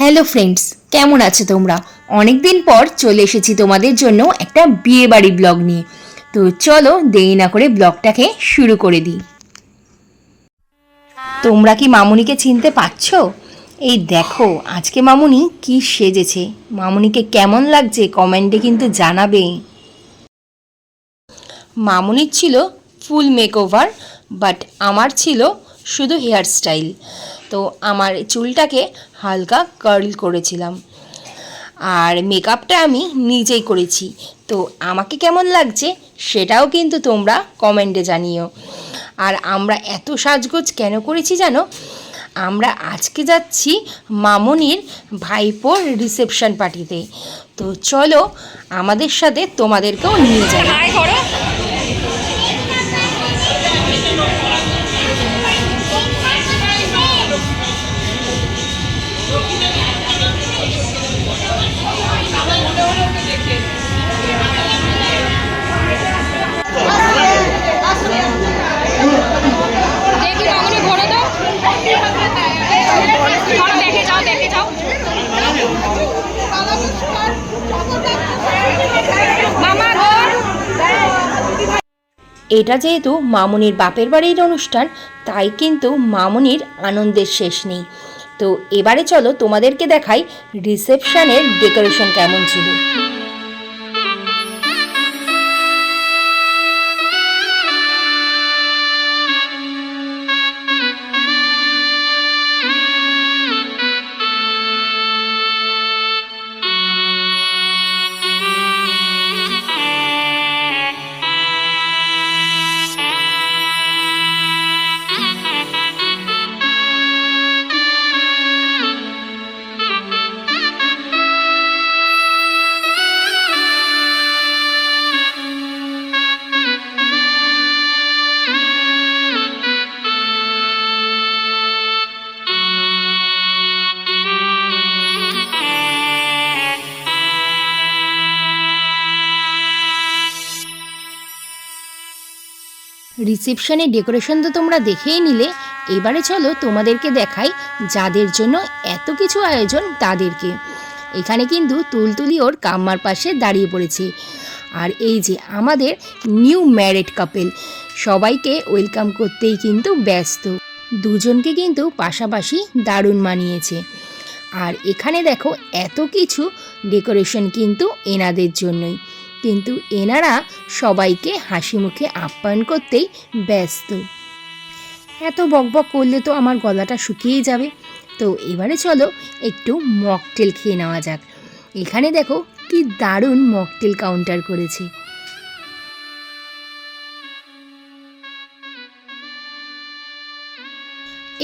Hello friends কেমন আছো তোমরা? অনেক দিন পর চলে এসেছি তোমাদের জন্য একটা বিয়ে বাড়ি ব্লগ নিয়ে। তো চলো দেরি না করে ব্লগটাকে শুরু করে দিই। তোমরা কি মামুনিকে চিনতে পারছ? এই দেখো, আজকে মামুনি কি সেজেছে। মামুনিকে কেমন লাগছে কমেন্টে কিন্তু জানাবে। মামুনির ছিল ফুল মেকওভার বাট আমার ছিল শুধু হেয়ার স্টাইল তো আমার চুলটাকে হালকা কার্ল করেছিলাম। আর মেকআপটা আমি নিজেই করেছি। তো আমাকে কেমন লাগছে সেটাও কিন্তু তোমরা কমেন্টে জানিও। আর আমরা এত সাজগোজ কেন করেছি জানো? আমরা আজকে যাচ্ছি মামনির ভাইপোর রিসেপশন পার্টিতে তো চলো আমাদের সাথে তোমাদেরকেও নিয়ে যাই। এটা যেহেতু মামুনির বাপের বাড়ির অনুষ্ঠান, তাই কিন্তু মামুনির আনন্দের শেষ নেই। তো এবারে চলো তোমাদেরকে দেখাই রিসেপশনের ডেকোরেশন কেমন ছিল। রিসেপশনের ডেকোরেশন তো তোমরা দেখেই নিলে। এবারে চলো তোমাদেরকে দেখাই যাদের জন্য এত কিছু আয়োজন তাদেরকে। এখানে কিন্তু তুলতুলি ওর কাম্মার পাশে দাঁড়িয়ে পড়েছে। আর এই যে আমাদের নিউ ম্যারেড কাপেল, সবাইকে ওয়েলকাম করতেই কিন্তু ব্যস্ত। দুজনকে কিন্তু পাশাপাশি দারুণ মানিয়েছে। আর এখানে দেখো এত কিছু ডেকোরেশন কিন্তু এনাদের জন্যই। কিন্তু এনারা সবাইকে হাসি মুখে আপ্যায়ন করতেই ব্যস্ত। এত বকবক করলে তো আমার গলাটা শুকিয়েই যাবে। তো এবারে চলো একটু মকটেল খেয়ে নেওয়া যাক। এখানে দেখো কি দারুণ মকটেল কাউন্টার করেছে।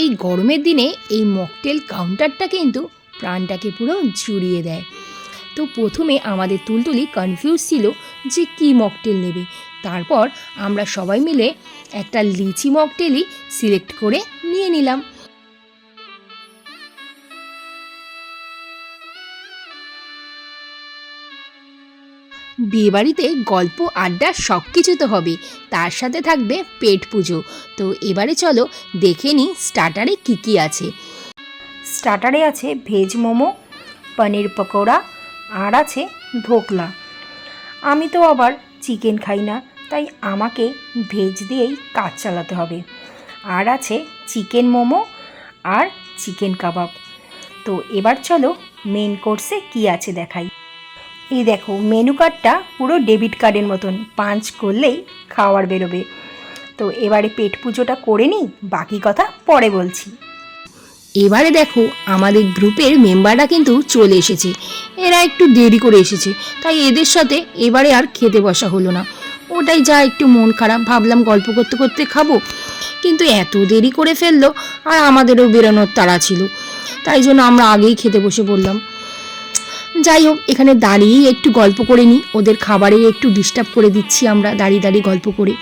এই গরমের দিনে এই মকটেল কাউন্টারটা কিন্তু প্রাণটাকে পুরো জুড়িয়ে দেয়। তো প্রথমে আমাদের তুলতুলি কনফিউজ ছিল যে কী মকটেল নেবে। তারপর আমরা সবাই মিলে একটা লিচি মকটেলই সিলেক্ট করে নিয়ে নিলাম। বিয়েবাড়িতে গল্প, আড্ডা সব কিছু তো হবে। তার সাথে থাকবে পেট পুজো। তো এবারে চলো দেখে নিই স্টার্টারে কী কী আছে। স্টার্টারে আছে ভেজ মোমো, পনির পকোড়া আর আছে ধোকলা আমি তো আবার চিকেন খাই না, তাই আমাকে ভেজ দিয়েই কাজ চালাতে হবে। আর আছে চিকেন মোমো আর চিকেন কাবাব। তো এবার চলো মেন কোর্সে কি আছে দেখাই। এই দেখো মেনু কার্ডটা পুরো ডেবিট কার্ডের মতন পাঞ্চ করলেই খাওয়ার বেরোবে। তো এবারে পেট পুজোটা করে নিই, বাকি কথা পরে বলছি। এবারে দেখো, আমাদের গ্রুপের মেম্বাররা কিন্তু চলে এসেছে। এরা একটু দেরি করে এসেছে, তাই এদের সাথে এবারে আর খেতে বসা হলো না। ওটাই যা একটু মন খারাপ, ভাবলাম গল্প করতে করতে খাব। কিন্তু এত দেরি করে ফেলল, আর আমাদেরও বেরোনোর তাড়া ছিল। তাই জন্য আমরা আগেই খেতে বসে পড়লাম। যাই হোক, এখানে দাঁড়িয়েই একটু গল্প করে নিই। ওদের খাবারে একটু ডিস্টার্ব করে দিচ্ছি আমরা, দাঁড়িয়ে দাঁড়িয়ে গল্প করে।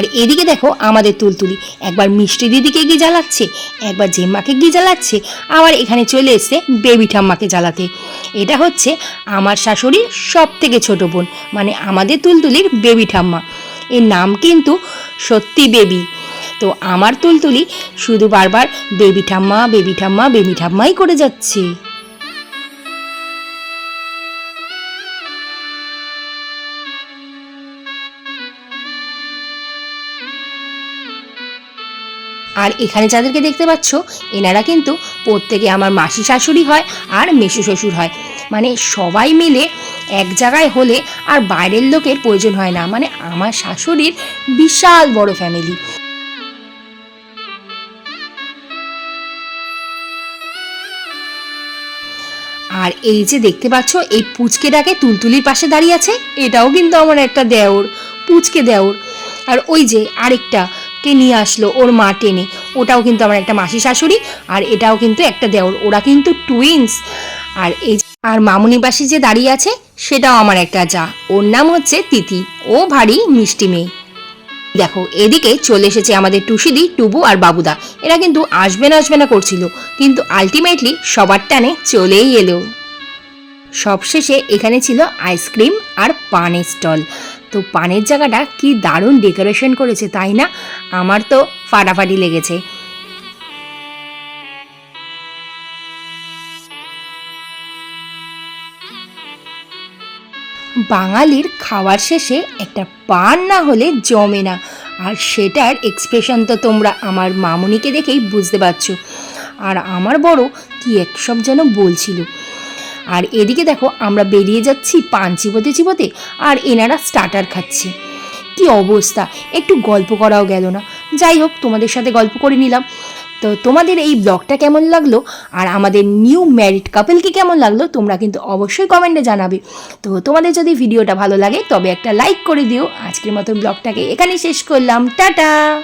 আর এদিকে দেখো আমাদের তুলতুলি। একবার মিষ্টি দিদিকে গিয়ে জ্বালাচ্ছে একবার জেম্মাকে গিয়ে জ্বালাচ্ছে আবার এখানে চলে এসছে বেবি ঠাম্মাকে জ্বালাতে। এটা হচ্ছে আমার শাশুড়ির সব থেকে ছোট বোন মানে আমাদের তুলতুলির বেবি ঠাম্মা। এর নাম কিন্তু সত্যি বেবি। তো আমার তুলতুলি শুধু বারবার বেবি ঠাম্মা বেবি ঠাম্মা, বেবি ঠাম্মাই করে যাচ্ছে। আর এখানে যাদেরকে দেখতে পাচ্ছ, এনারা কিন্তু প্রত্যেকে আমার মাসি শাশুড়ি হয় আর মেসু শ্বশুর হয়। মানে সবাই মিলে এক জায়গায় হলে আর বাইরের লোকের প্রয়োজন হয় না। মানে আমার শাশুড়ির বিশাল বড় ফ্যামিলি। আর এই যে দেখতে পাচ্ছ, এই পুচকেটাকে তুলতুলির পাশে দাঁড়িয়ে আছে, এটাও কিন্তু আমার একটা দেওর, পুচকে দেওর। আর ওই যে আরেকটা কে নিয়ে আসলো, ওর মা টেনে। ওটাও কিন্তু আমার একটা মাসি শাশুড়ি, আর এটাও কিন্তু একটা দেওর। ওরা কিন্তু টুইন্স আর এই আর মামুনি পাশে যে দাঁড়িয়ে আছে, সেটাও আমার একটা যা। ওর নাম হচ্ছে তিথি। ও ভারী, মিষ্টি মেয়ে। দেখো, এদিকে চলে এসেছে আমাদের টুসিদি, টুবু আর বাবুদা। এরা কিন্তু আসবে না আসবে না করছিল। কিন্তু আলটিমেটলি সবার টানে চলেই এলো। সবশেষে এখানে ছিল আইসক্রিম আর পানের স্টল তো পানের জায়গাটা কি দারুণ ডেকোরেশন করেছে, তাই না? আমার তো ফাটাফাটি লেগেছে। বাঙালির খাওয়ার শেষে একটা পান না হলে জমে না, আর সেটার এক্সপ্রেশন তো তোমরা আমার মামুনিকে দেখেই বুঝতে পারছ। আর আমার বড় কি এক সব যেন বলছিল। আর এদিকে দেখো, আমরা বেরিয়ে যাচ্ছি পান চিবোতে চিবোতে, আর এনারা স্টার্টার খাচ্ছে। কি অবস্থা? একটু গল্প করাও গেল না। যাই হোক, তোমাদের সাথে গল্প করে নিলাম। তো তোমাদের এই ব্লগটা কেমন লাগল? আর আমাদের নিউ ম্যারিড কাপেলকে কেমন লাগল? তোমরা কিন্তু অবশ্যই কমেন্টে জানাবে। তো তোমাদের যদি ভিডিওটা ভালো লাগে, তবে একটা লাইক করে দিও। আজকের মতো ব্লগটাকে এখানেই শেষ করলাম। টাটা!